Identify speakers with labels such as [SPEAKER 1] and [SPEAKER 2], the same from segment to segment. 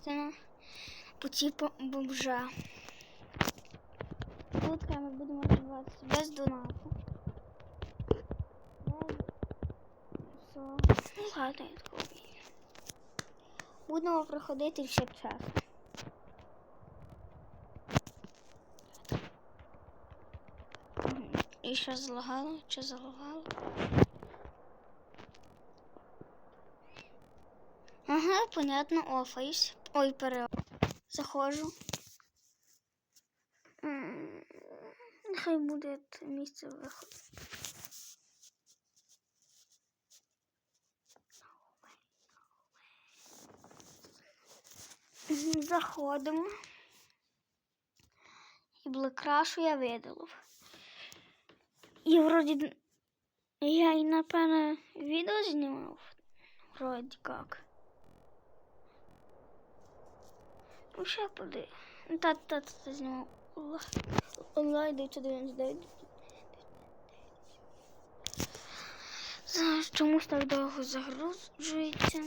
[SPEAKER 1] Це по типу бомжа. Тут ми будемо розвиватися без донату. Без. Ну ладно, я такого. Будемо проходити все. Мгм. І що залагало? Чи залагало? Ага, понятно, офейс. Ой, пере. Заходжу. Нехай буде місце виходу. Заходимо. І блекрашу я видалив. І вроді я і напевно відео знімав. Вроді як. Ну, ще поди. Та, та, та, та знімав. Онлайн 999. Зараз чомусь так довго загружується.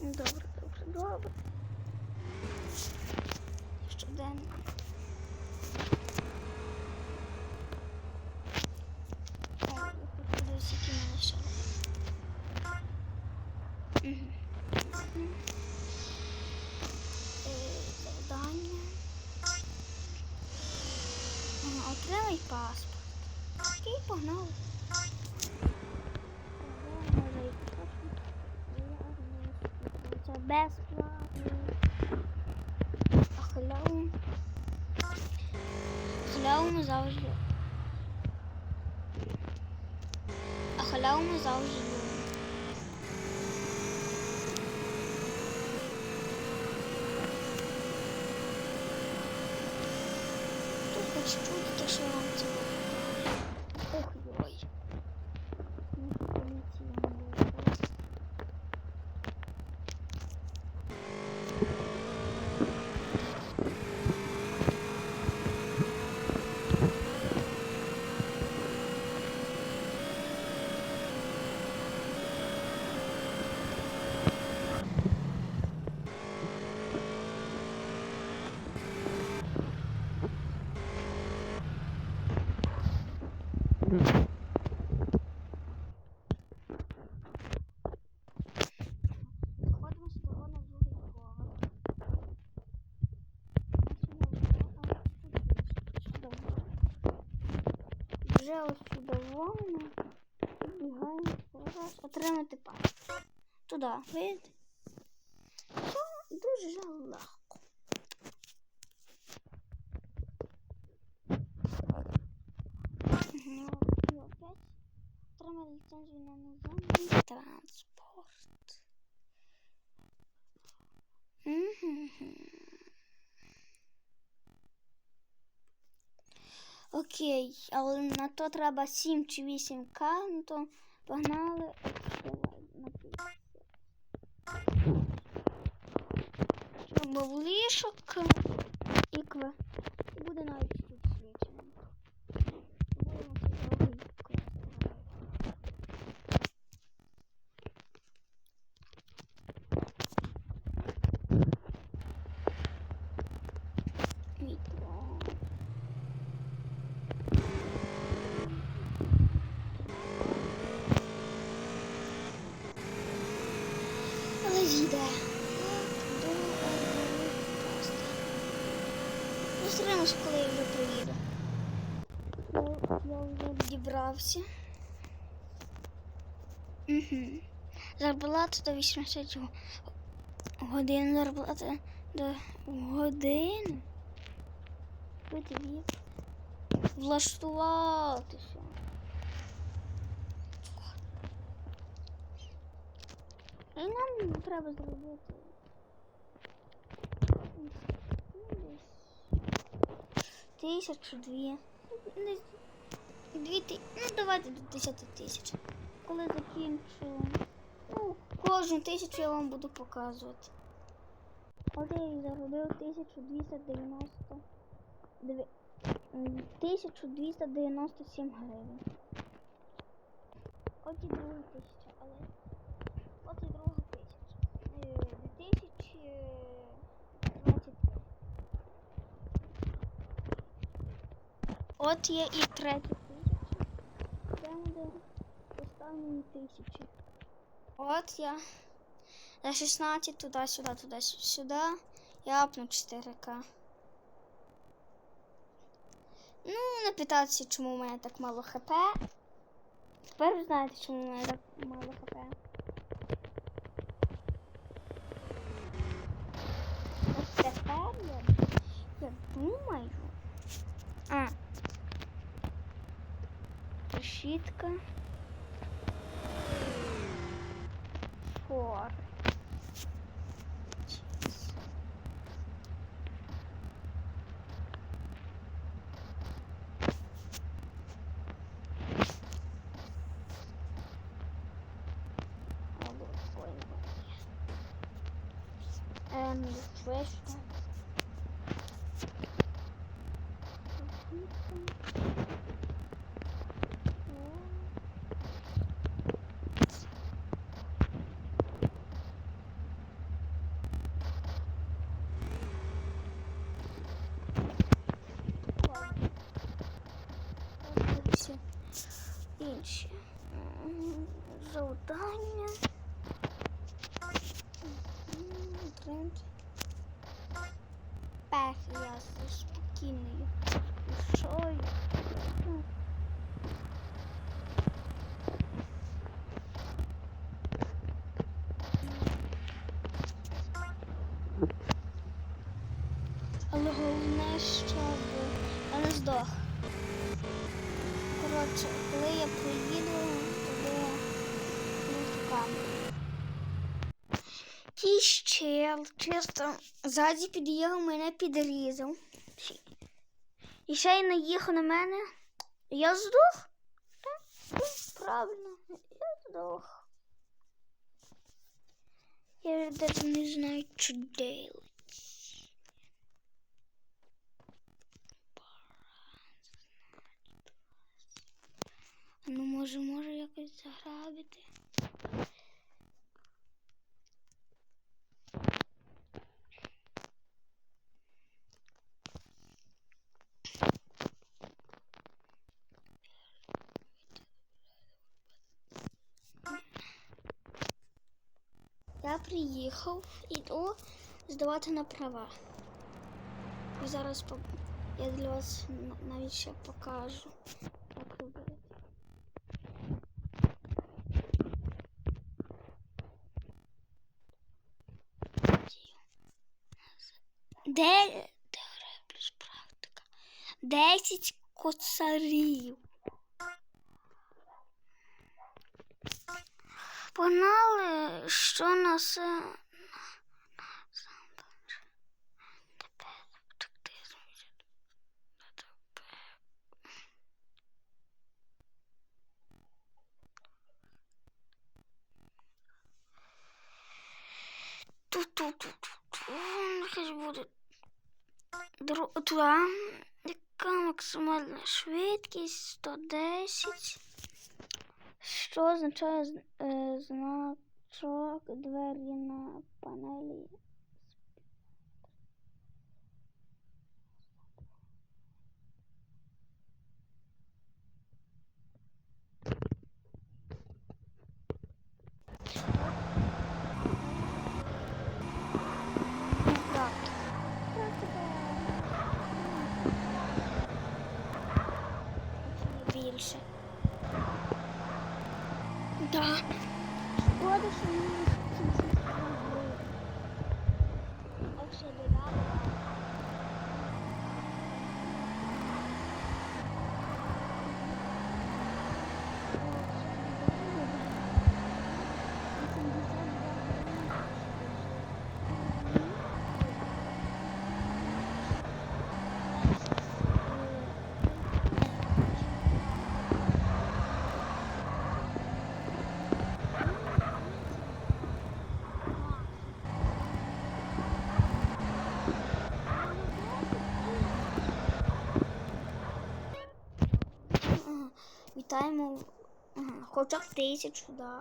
[SPEAKER 1] Добре, добре, добре. Щоденно. О, я хочу подивитися, які в мене ще. Мгм. Мгм. Е, Завдання. Ага, Отримай паспорт. Окей, погнали. Може, і потім. Це безплатно. А халяву. Халяву ми завжди. А халяву ми завжди любимо. Тут хоч чути, що вам це виглядає. Ох, йой. Ну, поліція не виходить. Заходимо з того на другий поверх. Вже ось чудово. Бігаємо зараз. Отримати паспорт. Туди, видите? Все дуже легко. Ну, і опять отримали ліцензію на наземний транспорт. Мгм. Окей, але на то треба 7 чи 8к, ну то погнали. Треба в лішок і І буде навіть тут свічененько. Будемо це другий квест грати. Метро. Але їде. Зустрінемось, коли я вже приїду. Я, вже відібрався. Угу. Зарплата до 80 го- годин. Зарплата до. Бити вік. Влаштуватися. І нам треба зробити. Тисячу дві. Дві ти... Ну, давайте до 10 тисяч. Коли закінчу. Ну, кожну тисячу я вам буду показувати. От я і заробив 1290. Дві... 1297 гривень. От і друга тисяча, але. От і друга тисяча. От є і третя тисяча. Йдемо до останньої тисячі. От я. За 16 туди-сюди, туди-сюди. Я апну 4К. Ну, не питатися, чому у мене так мало хп. Тепер ви знаєте, чому у мене так мало хп. Тепер я думаю. А. Решітка. Фор. Алло, ой, ой. 手单呀 Ті щел, чисто ззаді під'їхав, мене підрізав. І ще й наїхав на мене. Я здох? Так, так, правильно, я здох. Я навіть не знаю, що делать. Ну, може, може приїхав, іду здавати на права. Зараз я для вас навіть ще покажу, як робити. Де? Десять коцарів. Погнали, що нас. Нехай буде Дру... туди. Яка максимальна швидкість 110. Що означає е, значок двері на панелі? Ну, практика. Практика. Більше. Да. Шкода, що мені Вітаємо. Ага, хоча б тисячу дали.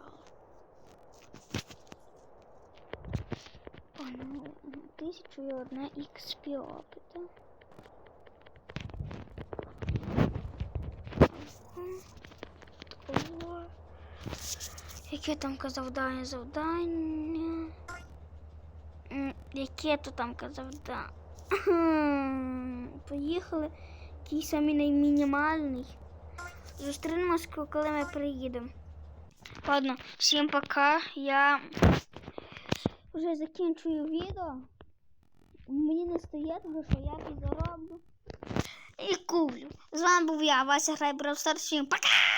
[SPEAKER 1] Погнали. Ага, Тисячу і одна XP опита. Такого. Яке там завдання? Завдання. М, Яке то там завдання? Поїхали. Який самий наймінімальний. Зустрінемось, коли ми приїдемо. Ладно, всім пока. Я вже закінчую відео. Мені не стає, тому що я підзароблю. І куплю. З вами був я, Вася Грай Бравстар. Всім пока!